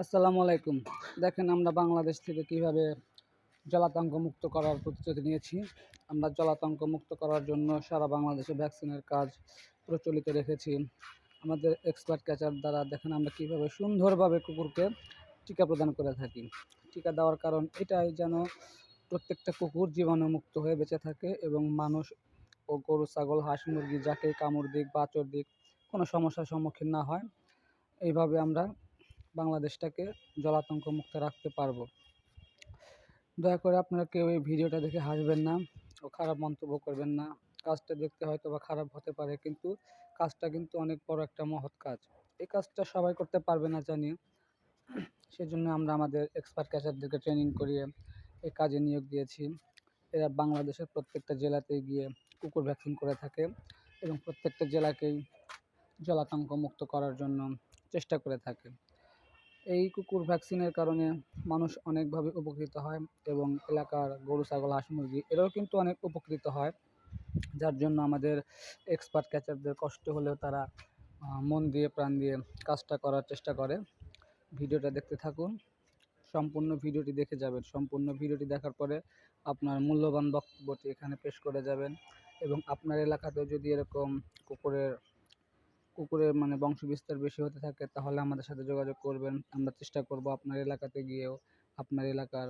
আসসালামু আলাইকুম। দেখেন আমরা বাংলাদেশ থেকে কীভাবে জলাতঙ্ক মুক্ত করার প্রতিশ্রুতি নিয়েছি। আমরা জলাতঙ্ক মুক্ত করার জন্য সারা বাংলাদেশে ভ্যাকসিনের কাজ প্রচলিত রেখেছি। আমাদের এক্সপার্ট ক্যাচার দ্বারা দেখেন আমরা কীভাবে সুন্দরভাবে কুকুরকে টিকা প্রদান করে থাকি। টিকা দেওয়ার কারণ এটাই যেন প্রত্যেকটা কুকুর জীবাণুমুক্ত হয়ে বেঁচে থাকে এবং মানুষ ও গরু, ছাগল, হাঁস, মুরগি যাকে কামড় দিক বাচর দিক কোনো সমস্যার সম্মুখীন না হয়। এইভাবে আমরা বাংলাদেশটাকে জলাতঙ্ক মুক্ত রাখতে পারব। দয়া করে আপনারা কেউ এই ভিডিওটা দেখে হাসবেন না ও খারাপ মন্তব্য করবেন না। কাজটা দেখতে হয়তো বা খারাপ হতে পারে, কিন্তু কাজটা কিন্তু অনেক বড় একটা মহৎ কাজ। এই কাজটা সবাই করতে পারবে না জানি সেজন্য আমরা আমাদের এক্সপার্ট ক্যাচারদেরকে ট্রেনিং করিয়ে এই কাজে নিয়োগ দিয়েছি। এরা বাংলাদেশের প্রত্যেকটা জেলাতে গিয়ে কুকুর ভ্যাকসিন করে থাকে এবং প্রত্যেকটা জেলাকেই জলাতঙ্ক মুক্ত করার জন্য চেষ্টা করে থাকে। এই কুকুর ভ্যাকসিনের কারণে মানুষ অনেকভাবে উপকৃত হয় এবং এলাকার গরু, ছাগল, হাঁস, মুরগি এরাও কিন্তু অনেক উপকৃত হয়। যার জন্য আমাদের এক্সপার্ট ক্যাচারদের কষ্ট হলেও তারা মন দিয়ে, প্রাণ দিয়ে কাজটা করার চেষ্টা করে। ভিডিওটা দেখতে থাকুন। সম্পূর্ণ ভিডিওটি দেখে যাবেন। সম্পূর্ণ ভিডিওটি দেখার পরে আপনার মূল্যবান বক্তব্যটি এখানে পেশ করে যাবেন এবং আপনার এলাকাতেও যদি এরকম কুকুরের কুকুরের মানে বংশ বিস্তার বেশি হতে থাকে, তাহলে আমাদের সাথে যোগাযোগ করবেন। আমরা চেষ্টা করব আপনার এলাকাতে গিয়েও আপনার এলাকার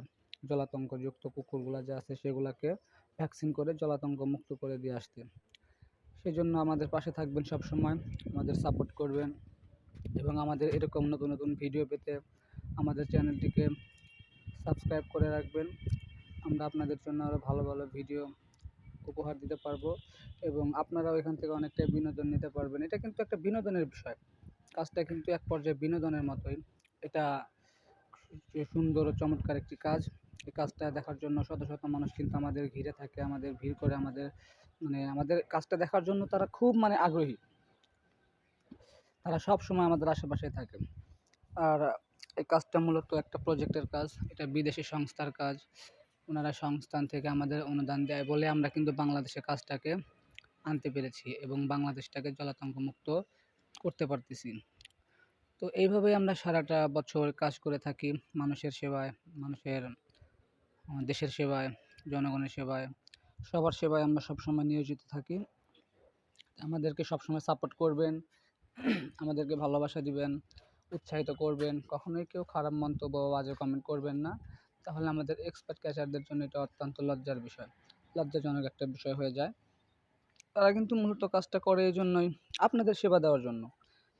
জলাতঙ্কযুক্ত কুকুরগুলা যা আছে সেগুলাকে ভ্যাকসিন করে জলাতঙ্ক মুক্ত করে দিয়ে আসতে। সেই জন্য আমাদের পাশে থাকবেন সব সময় আমাদের সাপোর্ট করবেন এবং আমাদের এরকম নতুন নতুন ভিডিও পেতে আমাদের চ্যানেলটিকে সাবস্ক্রাইব করে রাখবেন। আমরা আপনাদের জন্য আরও ভালো ভালো ভিডিও উপহার দিতে পারব এবং আপনারাও এখান থেকে অনেকটা বিনোদন নিতে পারবেন। এটা কিন্তু একটা বিনোদনের বিষয়। কাজটা কিন্তু এক পর্যায়ে বিনোদনের মতোই। এটা সুন্দর ও চমৎকার একটি কাজ। এই কাজটা দেখার জন্য শত শত মানুষ কিন্তু আমাদের ঘিরে থাকে, আমাদের ভিড় করে, আমাদের মানে আমাদের কাজটা দেখার জন্য তারা খুব মানে আগ্রহী। তারা সব সময় আমাদের আশেপাশে থাকে। আর এই কাজটা মূলত একটা প্রজেক্টের কাজ। এটা বিদেশি সংস্থার কাজ। ওনারা সংস্থান থেকে আমাদের অনুদান দেয় বলে আমরা কিন্তু বাংলাদেশে কাজটাকে আনতে পেরেছি এবং বাংলাদেশটাকে জলাতঙ্ক মুক্ত করতে পারতেছি। তো এইভাবেই আমরা সারাটা বছর কাজ করে থাকি মানুষের সেবায়, মানুষের দেশের সেবায়, জনগণের সেবায়। সবার সেবায় আমরা সবসময় নিয়োজিত থাকি। আমাদেরকে সবসময় সাপোর্ট করবেন, আমাদেরকে ভালোবাসা দিবেন, উৎসাহিত করবেন। কখনোই কেউ খারাপ মন্তব্য বা বাজে কমেন্ট করবেন না। তাহলে আমাদের এক্সপার্ট ক্যাচারদের জন্য এটা অত্যন্ত লজ্জার বিষয়। লজ্জাজনক একটা বিষয় হয়ে যায়। তারা কিন্তু মূলত কাজটা করে এই জন্যই আপনাদের সেবা দেওয়ার জন্য।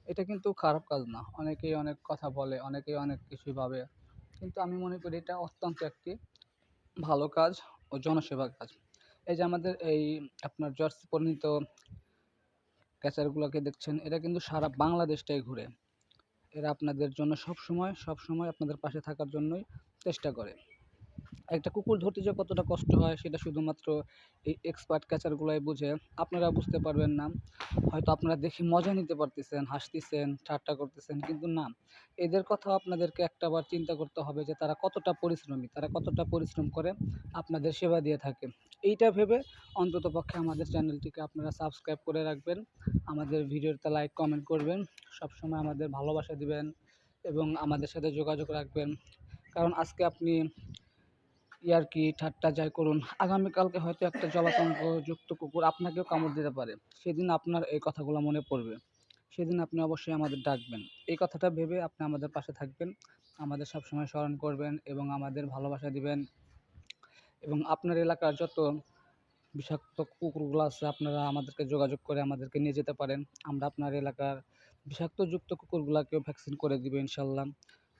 এটা কিন্তু খারাপ কাজ না। অনেকেই অনেক কথা বলে, অনেকেই অনেক কিছুই ভাবে। কিন্তু আমি মনে করি এটা অত্যন্ত একটি ভালো কাজ ও জনসেবা কাজ। এই যে আমাদের এই আপনার জার্সি পরিণত ক্যাচারগুলোকে দেখছেন এরা কিন্তু সারা বাংলাদেশটাই ঘুরে। এরা আপনাদের জন্য সব সময় সব সময় আপনাদের পাশে থাকার জন্যই চেষ্টা করে। একটা কুকুর ধরতে যে কতটা কষ্ট হয় সেটা শুধুমাত্র এই এক্সপার্ট ক্যাচারগুলাই বুঝে, আপনারা বুঝতে পারবেন না। হয়তো আপনারা দেখে মজা নিতে পারতেছেন, হাসতেছেন, ঠাট্টা করতেছেন, কিন্তু না। এদের কথা আপনাদেরকে একটাবার চিন্তা করতে হবে যে তারা কতটা পরিশ্রমী, তারা কতটা পরিশ্রম করে আপনাদের সেবা দিয়ে থাকে। এইটা ভেবে অন্ততপক্ষে আমাদের চ্যানেলটিকে আপনারা সাবস্ক্রাইব করে রাখবেন। আমাদের ভিডিওতে লাইক কমেন্ট করবেন। সবসময় আমাদের ভালোবাসা দিবেন এবং আমাদের সাথে যোগাযোগ রাখবেন। কারণ আজকে আপনি ইয়ার্কি ঠাট্টা যাই করুন। আগামীকালকে হয়তো একটা জলাতঙ্কযুক্ত কুকুর আপনাকেও কামড় দিতে পারে। সেদিন আপনার এই কথাগুলো মনে পড়বে। সেদিন আপনি অবশ্যই আমাদের ডাকবেন। এই কথাটা ভেবে আপনি আমাদের পাশে থাকবেন। আমাদের সবসময় স্মরণ করবেন এবং আমাদের ভালোবাসা দিবেন। এবং আপনার এলাকার যত বিষাক্ত কুকুরগুলো আছে, আপনারা আমাদেরকে যোগাযোগ করে আমাদেরকে নিয়ে যেতে পারেন। আমরা আপনার এলাকার বিষাক্তযুক্ত কুকুরগুলোকেও ভ্যাকসিন করে দিব ইনশাল্লাহ।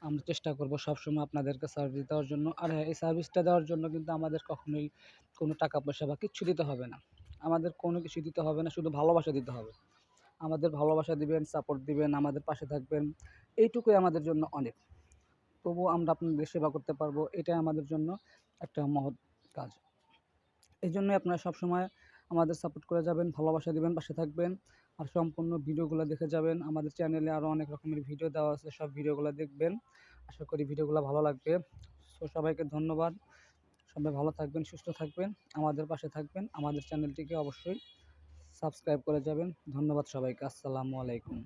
আমরা চেষ্টা করব সবসময় আপনাদেরকে সার্ভিস দেওয়ার জন্য। আর হ্যাঁ এই সার্ভিসটা দেওয়ার জন্য কিন্তু আমাদের কখনোই কোনো টাকা পয়সা বা কিচ্ছু দিতে হবে না। আমাদের কোনো কিছু দিতে হবে না, শুধু ভালোবাসা দিতে হবে। আমাদের ভালোবাসা দিবেন সাপোর্ট দিবেন, আমাদের পাশে থাকবেন। এইটুকুই আমাদের জন্য অনেক। তবুও আমরা আপনাদের সেবা করতে পারব, এটাই আমাদের জন্য একটা মহৎ কাজ। এই জন্যই আপনারা সবসময় আমাদের সাপোর্ট করে যাবেন, ভালোবাসা দিবেন, পাশে থাকবেন। আর সম্পূর্ণ ভিডিওগুলো দেখে যাবেন। আমাদের চ্যানেলে আরও অনেক রকমের ভিডিও দেওয়া আছে, সব ভিডিওগুলো দেখবেন। আশা করি ভিডিওগুলো ভালো লাগবে। সো সবাইকে ধন্যবাদ। সবাই ভালো থাকবেন, সুস্থ থাকবেন, আমাদের পাশে থাকবেন। আমাদের চ্যানেলটিকে অবশ্যই সাবস্ক্রাইব করে যাবেন। ধন্যবাদ সবাইকে। আসসালামু আলাইকুম।